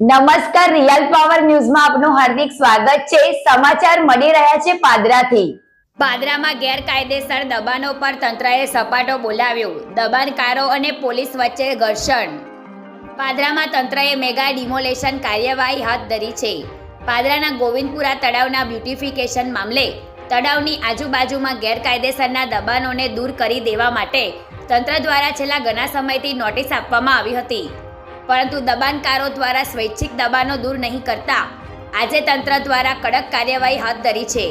નમસ્કાર, real power ન્યૂઝમાં આપનું હાર્દિક સ્વાગત છે. સમાચાર મળી રહ્યા છે પાદરાથી. પાદરામાં ગેરકાયદેસર દબાણો પર તંત્રએ સપાટો બોલાવ્યો. દબાણકારો અને પોલીસ વચ્ચે ઘર્ષણ. પાદરામાં તંત્રએ મેગા ડિમોલેશન કાર્યવાહી હાથ ધરી છે. પાદરાના ગોવિંદપુરા તળાવના બ્યુટિફિકેશન મામલે તળાવની આજુબાજુમાં ગેરકાયદેસરના દબાણોને દૂર કરી દેવા માટે તંત્ર દ્વારા છેલ્લા ઘણા સમયથી નોટિસ આપવામાં આવી હતી. પરંતુ દબાણકારો દ્વારા સ્વૈચ્છિક દબાણો દૂર નહીં કરતા. આજે તંત્ર દ્વારા કડક કાર્યવાહી હાથ ધરી છે.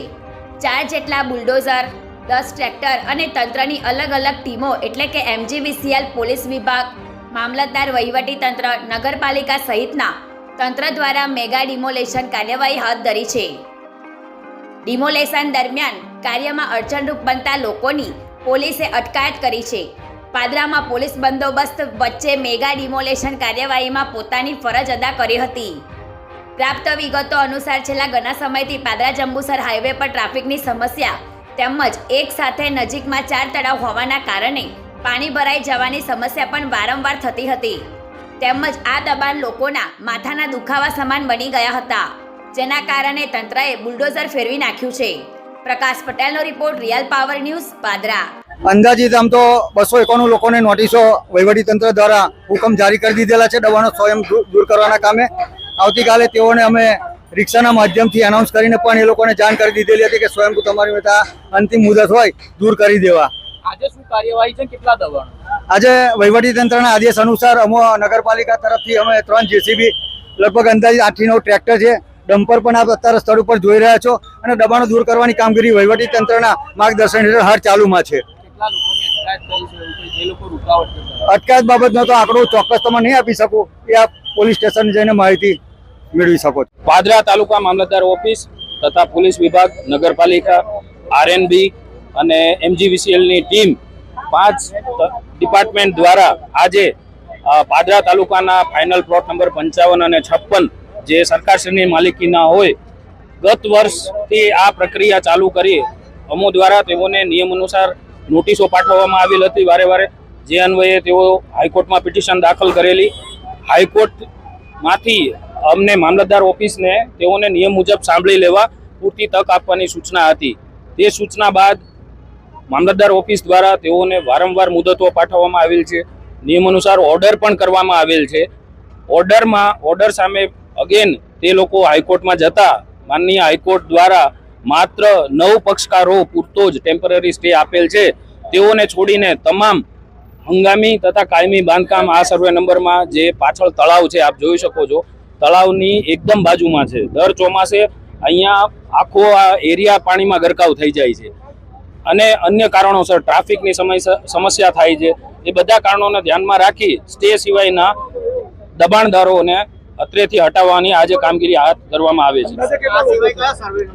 ચાર જેટલા બુલડોઝર, દસ ટ્રેક્ટર અને તંત્રની અલગ અલગ ટીમો એટલે કે એમજીવીસીએલ પોલીસ વિભાગ, મામલતદાર વહીવટી તંત્ર, નગરપાલિકા સહિતના તંત્ર દ્વારા મેગા ડિમોલેશન કાર્યવાહી હાથ ધરી છે. ડિમોલેશન દરમિયાન કાર્યમાં અડચણરૂપ બનતા લોકોની પોલીસે અટકાયત કરી છે. પાદરામાં પોલીસ બંદોબસ્ત વચ્ચે મેગા ડિમોલેશન કાર્યવાહીમાં પોતાની ફરજ અદા કરી હતી. પ્રાપ્ત વિગતો અનુસાર છેલ્લા ઘણા સમયથી પાદરા જંબુસર હાઈવે પર ટ્રાફિકની સમસ્યા તેમજ એક સાથે નજીકમાં ચાર તળાવ હોવાના કારણે પાણી ભરાઈ જવાની સમસ્યા પણ વારંવાર થતી હતી. તેમજ આ દબાણ લોકોના માથાના દુખાવા સમાન બની ગયા હતા, જેના કારણે તંત્રએ બુલડોઝર ફેરવી નાખ્યું છે. પ્રકાશ પટેલનો report real power news Padra. અંદાજિત આમ તો બસો એકાણું લોકોને નોટિસો વહીવટીતંત્ર દ્વારા હુકમ જારી કરી દીધેલા છે. દબાણો સ્વયં દૂર કરવાના કામે. આવતીકાલે તેઓને અમે રિક્ષાના માધ્યમથી એનાઉન્સ કરીને પણ એ લોકોને જાણ કરી દીધેલી હતી કે સ્વયંભૂ તમારી મેતા અંતિમ મુદત હોય દૂર કરી દેવા. આજે શું કાર્યવાહી છે કેટલા દબાણ? આજે વહીવટીતંત્રના આદેશ અનુસાર અમો નગરપાલિકા તરફથી અમે ત્રણ જેસીબી લગભગ અંદાજે આઠથી નવ ટ્રેક્ટર છે. ડમ્પર પણ આપ અત્યારે સ્થળ ઉપર જોઈ રહ્યા છો અને દબાણો દૂર કરવાની કામગીરી વહીવટીતંત્રના માર્ગદર્શન હેઠળ હાલ ચાલુમાં છે. અટકાયત કરી છે એવું કંઈ જે લોકો રૂકાવટ કરતા અટકાયત બાબતનો તો આંકડો ચોક્કસ તમે નહીં આપી શકો. એ આપ પોલીસ સ્ટેશન જઈને માહિતી મેળવી શકો છો. પાદરા તાલુકા મામલતદાર ઓફિસ તથા પોલીસ વિભાગ નગરપાલિકા આરએનબી અને એમજીવીસીએલની ટીમ પાંચ ડિપાર્ટમેન્ટ દ્વારા આજે પાદરા તાલુકાના ફાઇનલ પ્લોટ નંબર પંચાવન અને છપ્પન જે સરકારશ્રીની માલિકીના હોય ગત વર્ષથી આ પ્રક્રિયા ચાલુ કરી. અમો દ્વારા તેઓને નિયમ અનુસાર નોટિસો પાઠવવામાં આવેલ હતી. વારે વારે જે અન્વયે તેઓ હાઈકોર્ટમાં પિટિશન દાખલ કરેલી. હાઈકોર્ટમાંથી અમને મામલતદાર ઓફિસને તેઓને નિયમ મુજબ સાંભળી લેવા પૂરતી તક આપવાની સૂચના હતી. તે સૂચના બાદ મામલતદાર ઓફિસ દ્વારા તેઓને વારંવાર મુદતો પાઠવવામાં આવેલ છે. નિયમ અનુસાર ઓર્ડર પણ કરવામાં આવેલ છે. ઓર્ડરમાં, ઓર્ડર સામે, અગેન, તે લોકો હાઈકોર્ટમાં જતા માનનીય હાઈકોર્ટ દ્વારા માત્ર નવ પક્ષકારો પૂરતો જ ટેમ્પરરી સ્ટે આપેલ છે. તેઓને છોડીને તમામ હંગામી તથા કાયમી બાંધકામ આ સર્વે નંબરમાં જે પાછળ તળાવ છે, આપ જોઈ શકો છો. તળાવની એકદમ બાજુમાં છે. દર ચોમાસે અહીંયા આખો આ એરિયા પાણીમાં ગરકાવ થઈ જાય છે. અને અન્ય કારણોસર ટ્રાફિકની સમસ્યા થાય છે. એ બધા કારણોને ધ્યાનમાં રાખી સ્ટે સિવાયના દબાણદારોને અત્રેથી હટાવવાની આજે કામગીરી હાથ ધરવામાં આવે છે.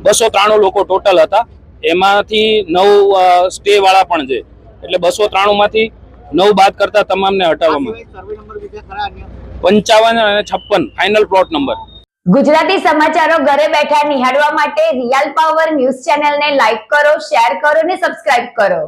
બસો ત્રાણું લોકો ટોટલ હતા. એમાંથી નવ સ્ટે વાળા પણ છે. એટલે બસો ત્રાણું માંથી નવ બાદ કરતા તમામને હટાવવામાં પંચાવન અને છપ્પન ફાઇનલ પ્લોટ નંબર ગુજરાતી સમાચારો ઘરે બેઠા નિહાળવા માટે રિયલ પાવર ન્યૂઝ ચેનલને લાઈક કરો શેર કરો ને સબસ્ક્રાઇબ કરો.